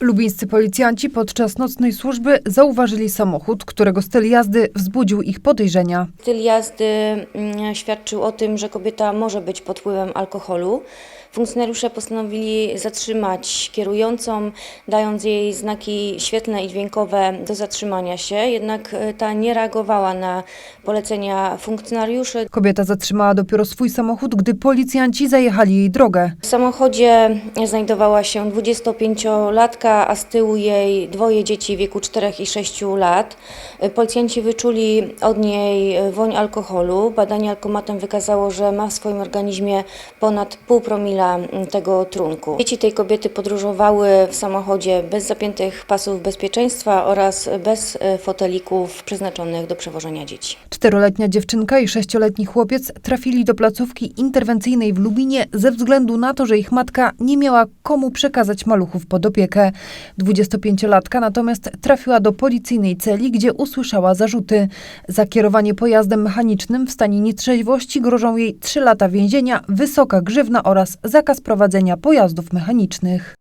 Lubińscy policjanci podczas nocnej służby zauważyli samochód, którego styl jazdy wzbudził ich podejrzenia. Styl jazdy mm, świadczył o tym, że kobieta może być pod wpływem alkoholu. Funkcjonariusze postanowili zatrzymać kierującą, dając jej znaki świetlne i dźwiękowe do zatrzymania się, jednak e, ta nie reagowała na polecenia funkcjonariuszy. Kobieta zatrzymała dopiero swój samochód, gdy policjanci zajechali jej drogę. W samochodzie znajdowała się 25-latka, a z tyłu jej dwoje dzieci w wieku 4 i 6 lat. Policjanci wyczuli od niej woń alkoholu. Badanie alkomatem wykazało, że ma w swoim organizmie ponad pół promila tego trunku. Dzieci tej kobiety podróżowały w samochodzie bez zapiętych pasów bezpieczeństwa oraz bez e, fotelików przeznaczonych do przewożenia dzieci. Czteroletnia dziewczynka i sześcioletni chłopiec trafili do placówki interwencyjnej w Lubinie ze względu na to, że ich matka nie miała komu przekazać maluchów pod opiekę. 25-latka natomiast trafiła do policyjnej celi, gdzie usłyszała zarzuty. Za kierowanie pojazdem mechanicznym w stanie nietrzeźwości grożą jej 3 lata więzienia, wysoka grzywna oraz zakaz prowadzenia pojazdów mechanicznych.